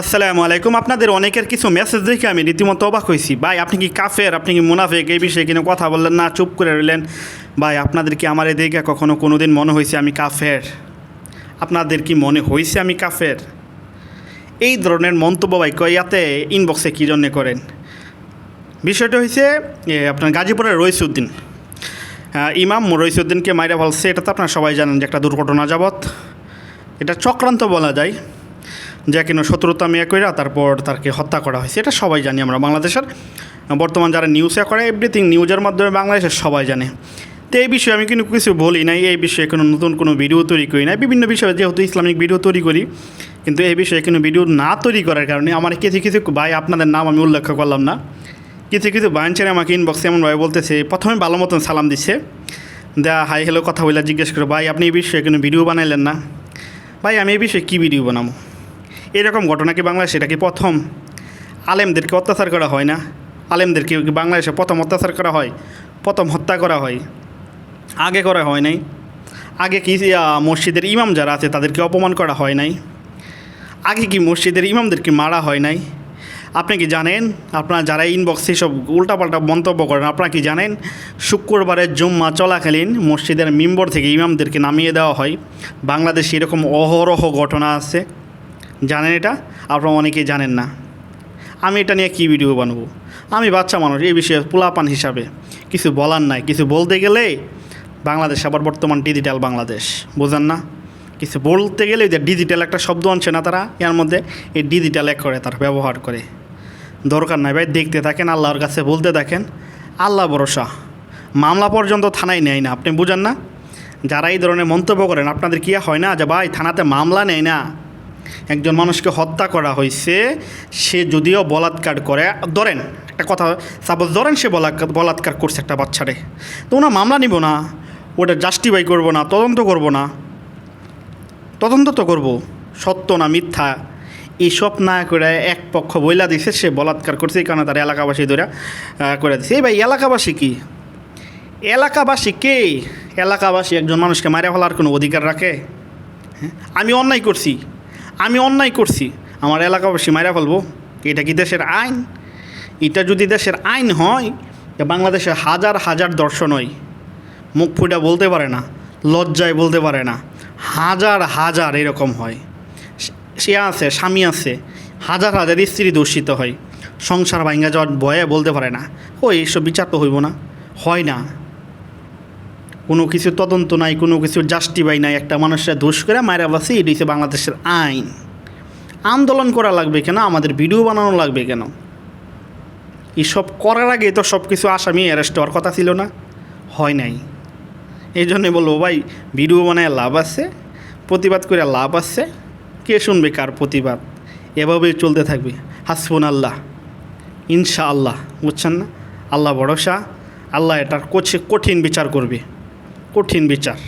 আসসালামু আলাইকুম। আপনাদের অনেকের কিছু মেসেজ দেখে আমি রীতিমতো অবাক হয়েছি। ভাই, আপনি কি কাফের? আপনি কি মুনাফেক? এই বিষয়ে কিনে কথা বললেন না, চুপ করে রইলেন। ভাই, আপনাদের কি আমার এই দেখে কখনো কোনো দিন মনে হয়েছে আমি কাফের? আপনাদের কি মনে হয়েছে আমি কাফের? এই ধরনের মন্তব্য ভাই কয়াতে ইনবক্সে কী জন্যে করেন? বিষয়টা হয়েছে আপনার গাজীপুরের রইসুদ্দিন। ইমাম রইসুদ্দিনকে মাইরা বলছে এটা তো আপনারা সবাই জানেন যে একটা দুর্ঘটনা যাবৎ। এটা চক্রান্ত বলা যায়। যে কিনা শত্রুতা মেয়ে কইরা তারপর তাকে হত্যা করা হয়েছে। এটা সবাই জানি আমরা বাংলাদেশের, বর্তমান যারা নিউজে করে এভরিথিং নিউজের মাধ্যমে বাংলাদেশের সবাই জানে। তো এই বিষয়ে আমি কিন্তু কিছু বলি নাই, এই বিষয়ে কোনো নতুন কোনো ভিডিও তৈরি করি নাই। বিভিন্ন বিষয়ে যেহেতু ইসলামিক ভিডিও তৈরি করি, কিন্তু এই বিষয়ে কোনো ভিডিও না তৈরি করার কারণে আমার কিছু কিছু ভাই আপনাদের নাম আমি উল্লেখ করলাম না। কিছু কিছু বাঞ্চের আমাকে ইনবক্সে এমনভাবে বলতেছে, প্রথমে ভালো মতন সালাম দিচ্ছে দেয়া, হাই হ্যালো কথা বলে জিজ্ঞেস করে, ভাই, আপনি এই বিষয়ে কোনো ভিডিও বানাইলেন না? ভাই, আমি এই বিষয়ে কী ভিডিও বানাবো? এরকম ঘটনা কি বাংলাদেশে? এটা কি প্রথম? আলেমদেরকে অত্যাচার করা হয় না? আলেমদেরকে বাংলাদেশে প্রথম অত্যাচার করা হয়? প্রথম হত্যা করা হয়? আগে করা হয় নাই? আগে কি মসজিদের ইমাম যারা আছে, তাদেরকে অপমান করা হয় নাই? আগে কি মসজিদের ইমামদেরকে মারা হয় নাই? আপনি কি জানেন? আপনারা যারা ইনবক্সে সব উল্টাপাল্টা মন্তব্য করেন, আপনারা কি জানেন? শুক্রবারের জুম্মা চলাকালীন মসজিদের মেম্বর থেকে ইমামদেরকে নামিয়ে দেওয়া হয়। বাংলাদেশে এরকম অহরহ ঘটনা আছে। জানেন এটা? আপনারা অনেকেই জানেন না। আমি এটা নিয়ে কী ভিডিও বানাবো? আমি বাচ্চা মানুষ, এই বিষয়ে পোলাপান হিসাবে। কিছু বলার নাই। কিছু বলতে গেলে বাংলাদেশ, আবার বর্তমান ডিজিটাল বাংলাদেশ। বোঝান না? কিছু বলতে গেলে যে ডিজিটাল একটা শব্দ আনছে না তারা? এর মধ্যে এই ডিজিটাল এক করে তারা ব্যবহার করে। দরকার নাই ভাই, দেখতে থাকেন, আল্লাহর কাছে বলতে থাকেন। আল্লাহ ভরসা। মামলা পর্যন্ত থানায় নেয় না। আপনি বুঝেন না? যারা এই ধরনের মন্তব্য করেন, আপনাদের কি হয় না যে, ভাই, থানাতে মামলা নেয় না? একজন মানুষকে হত্যা করা হয়েছে, সে যদিও বলাৎকার করে। ধরেন, একটা কথা, সাপোজ ধরেন সে বলাৎকার করছে একটা বাচ্চারে। তো ওনা মামলা নিব না, ওটা জাস্টিফাই করব না, তদন্ত করব না। তদন্ত তো করব, সত্য না মিথ্যা? এইসব না করে এক পক্ষ বইলা দিছে, সে বলাৎকার করছে, এই কারণে তার এলাকাবাসী ধরে করে দিছে। এই ভাই, এলাকাবাসী কি? এলাকাবাসী কে? এলাকাবাসী একজন মানুষকে মারা ফেলার কোনো অধিকার রাখে? হ্যাঁ? আমি অন্যায় করছি। আমি অন্যায় করছি। আমার এলাকাবাসী মারা ফেলব। এটা কি দেশের আইন? এটা যদি দেশের আইন হয় বাংলাদেশে হাজার হাজার দর্শন হয়। মুখ ফুটা বলতে পারে না, লজ্জায় বলতে পারে না। হাজার হাজার এরকম হয়। সে- আছে, স্বামী আছে। হাজার হাজার স্ত্রী দূষিত হয়। সংসার ভাঙ্গা যাওয়ার ভয়ে বলতে পারে না। ও এইসব বিচার তো হইব না। হয় না। কোনো কিছু তদন্ত নাই, কোনো কিছু জাস্টিফাই নাই, একটা মানুষের দোষ করে মায়েরা বাসি এটি হচ্ছে বাংলাদেশের আইন। আন্দোলন করা লাগবে কেন? আমাদের ভিডিও বানানো লাগবে কেন? এসব করার আগে তো সব কিছু আসামি অ্যারেস্ট হওয়ার কথা ছিল না? হয় নাই। এই জন্যে বলব, ভাই ভিডিও বানায় লাভ আছে, প্রতিবাদ করে লাভ আছে। কে শুনবে কার প্রতিবাদ? এভাবেই চলতে থাকবে। হাসবুন আল্লাহ ইনশা আল্লাহ বুঝছেন না? আল্লাহ ভরসা, আল্লাহ এটার কঠিন বিচার করবে। কঠিন বিচার।